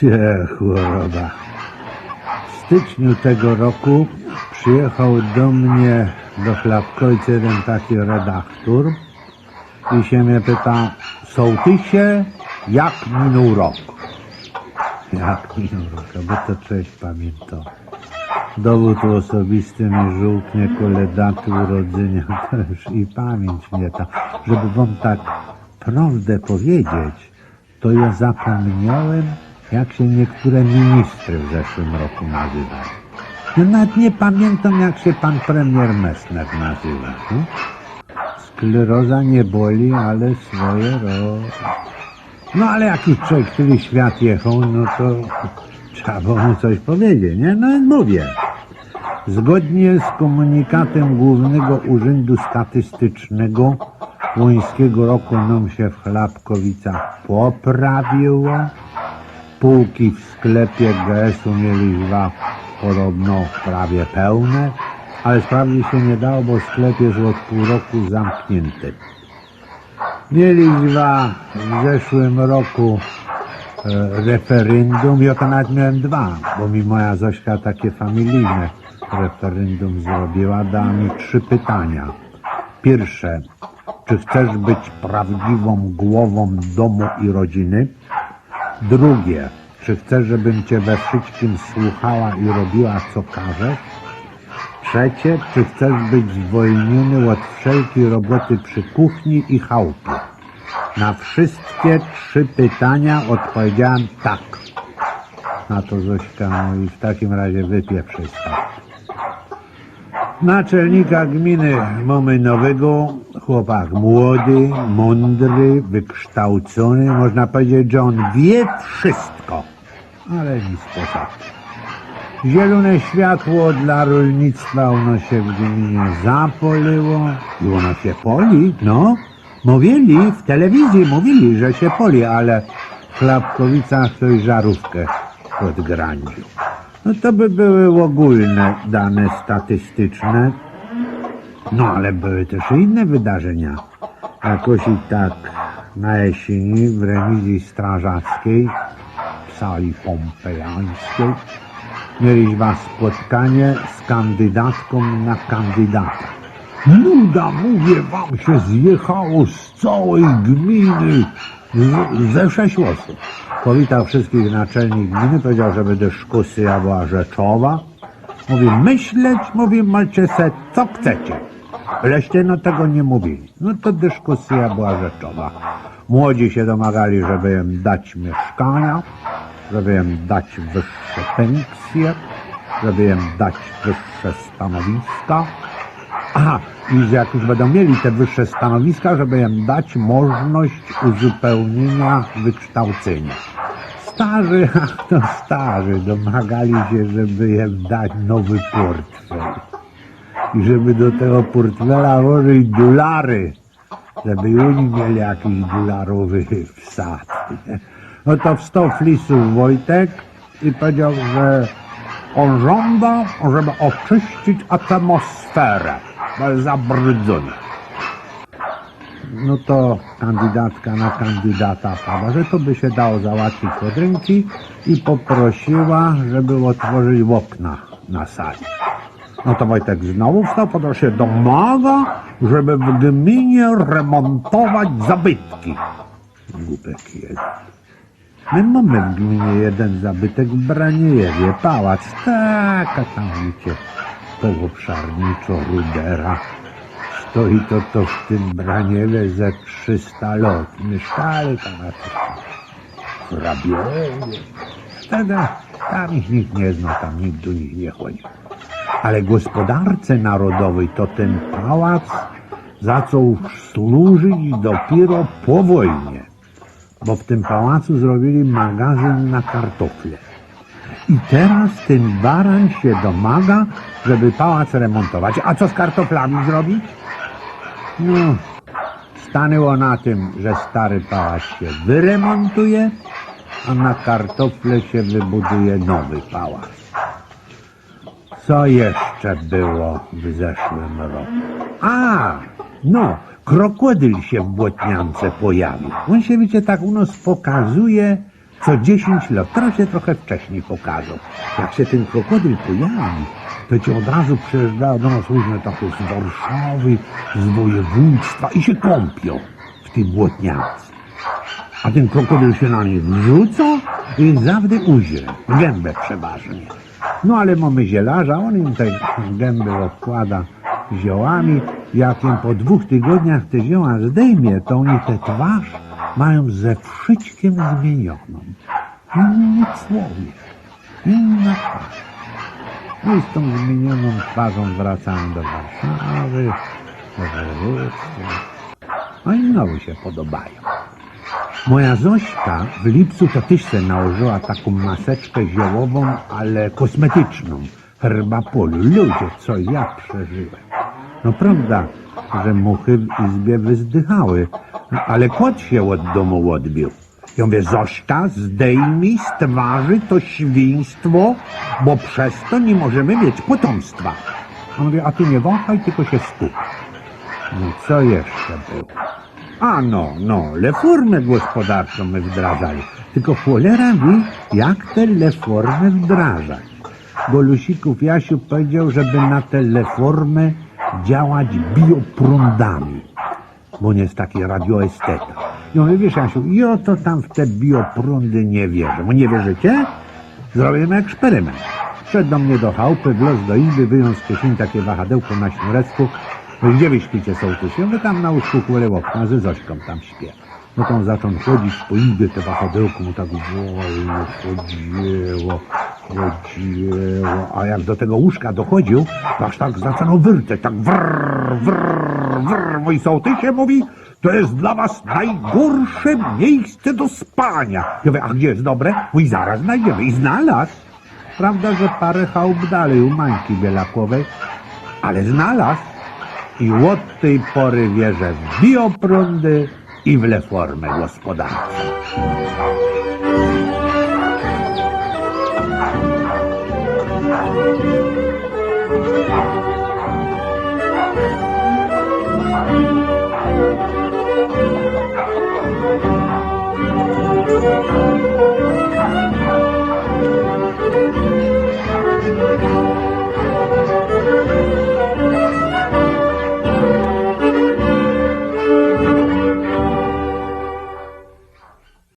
Cie, choroba. W styczniu tego roku przyjechał do mnie do Chlapkojca jeden taki redaktor i się mnie pyta, sołtysie, jak minął rok? Jak minął rok, bo to cześć pamiętam. Dowód osobisty mi żółknie kole daty urodzenia też i pamięć mnie ta. Żeby wam tak prawdę powiedzieć, to ja zapomniałem, jak się niektóre ministry w zeszłym roku nazywały. Ja nawet nie pamiętam, jak się pan premier Messner nazywa. No? Skleroza nie boli, ale swoje ro... No ale jak już człowiek tyle świat jechał, no to trzeba było mu coś powiedzieć, nie? No mówię. Zgodnie z komunikatem Głównego Urzędu Statystycznego łońskiego roku nam się w Chlapkowicach poprawiło. Półki w sklepie GS-u mieli dwa podobno prawie pełne, ale sprawdzić się nie dało, bo sklep jest od pół roku zamknięty. Mieli dwa w zeszłym roku e, referendum, ja to nawet miałem dwa, bo mi moja Zośka takie familijne referendum zrobiła, dała mi trzy pytania. Pierwsze, czy chcesz być prawdziwą głową domu i rodziny? Drugie, czy chcesz, żebym cię we wszystkim słuchała i robiła co każesz? Trzecie, czy chcesz być zwolniony od wszelkiej roboty przy kuchni i chałupie? Na wszystkie trzy pytania odpowiedziałem tak. Na to Zośka mówi, w takim razie wypieprzaj stąd. Naczelnika gminy mamy nowego, chłopak młody, mądry, wykształcony, można powiedzieć, że on wie wszystko, ale nic poza. Zielone światło dla rolnictwa ono się w gminie zapoliło i ono się poli, no. Mówili, w telewizji mówili, że się poli, ale w Klapkowicach ktoś żarówkę podgranił. No to by były ogólne dane statystyczne, no ale były też inne wydarzenia. Jakoś i tak na jesieni w remizji strażackiej w sali pompejańskiej mieliśmy spotkanie z kandydatką na kandydata. Luda, mówię wam, się zjechało z całej gminy z, ze sześć osób. Powitał wszystkich naczelnik gminy, powiedział, że dyskusja była rzeczowa. Mówi, myśleć, mówi, macie se co chcecie. Leście no tego nie mówili. No to dyskusja była rzeczowa. Młodzi się domagali, żeby im dać mieszkania, żeby im dać wyższe pensje, żeby im dać wyższe stanowiska. Aha, i że jak już będą mieli te wyższe stanowiska, żeby im dać możliwość uzupełnienia wykształcenia. Starzy, ach to starzy, domagali się, żeby im dać nowy portfel. I żeby do tego portfela włożyć dolary, żeby oni mieli jakiś dolarowy wsad. No to wstał flisów Wojtek i powiedział, że on żąda, żeby oczyścić atmosferę, bo jest zabrudzona. No to kandydatka na kandydata pada, że to by się dało załatwić od ręki i poprosiła, żeby otworzyć okna na sali. No to Wojtek znowu wstał, podał się domaga, żeby w gminie remontować zabytki. Głupek jeden. My mamy w gminie jeden zabytek w Braniejewie, pałac, taka tam wiecie, połobszarniczo rudera. Stoi to to w tym Braniewie ze 300 lat. Mieszkali tam jacyś hrabiowie. Wtedy tam ich nikt nie zna, tam nikt do nich nie chodzi. Ale gospodarce narodowej to ten pałac zaczął służyć dopiero po wojnie bo w tym pałacu zrobili magazyn na kartofle. I teraz ten baran się domaga, żeby pałac remontować. A co z kartoflami zrobić? No, stanęło na tym, że stary pałac się wyremontuje, a na kartofle się wybuduje nowy pałac. Co jeszcze było w zeszłym roku? A, no, krokodyl się w Błotniance pojawił. On się, wiecie, tak u nas pokazuje co 10 lat. Teraz się trochę wcześniej pokażą. Jak się ten krokodyl pojawi, ci od razu przyjeżdżają do nas różne takie z Warszawy, z województwa i się kąpią w tej błotniacy. A ten krokodyl się na nich wrzuca i zawsze uźre. Gębę przeważnie. No ale mamy zielarza, on im te gęby odkłada ziołami. Jak im po dwóch tygodniach te zioła zdejmie, to oni tę twarz mają ze wszyćkiem zmienioną. Inny człowiek, inna twarz. I z tą zmienioną twarzą wracają do Warszawy, do województwa. No i znowu się podobają. Moja Zośka w lipcu to też se nałożyła taką maseczkę ziołową, ale kosmetyczną. Herbapolu. Ludzie, co ja przeżyłem. No prawda, że muchy w izbie wyzdychały, no, ale kot się od domu odbił. Ja mówię, Zośka, zdejmij z twarzy to świństwo, bo przez to nie możemy mieć potomstwa. On mówi, a ty nie wąchaj, tylko się skup. No co jeszcze było? A no, no, reformę gospodarczą my wdrażali. Tylko cholera wie, jak te reformy wdrażać. Bo Lusików Jasiu powiedział, żeby na te reformy działać bioprądami. Bo on jest taki radioesteta. I on wiesz Jasiu, ja to tam w te bioprądy nie wierzę. Bo nie wierzycie? Zrobimy eksperyment. Wszedł do mnie do chałupy, wlazł do izby, wyjął z kieszeni takie wahadełko na sznureczku. No gdzie wy śpicie, sołtysie? No tam na łóżku kule okna, ze Zośką tam śpię. No to on zaczął chodzić po izbie, te wahadełko mu tak wolno chodziło, chodziło. A jak do tego łóżka dochodził, to aż tak zaczęło wyrteć, tak wrr, wrr, wrr. Mój sołtysie mówi, to jest dla was najgorsze miejsce do spania. Ja mówię, a gdzie jest dobre? Mój zaraz znajdziemy. I znalazł. Prawda, że parę chałup dalej u Mańki Bielakowej, ale znalazł. I od tej pory wierzę w bioprądy i w reformę gospodarczą. Thank you.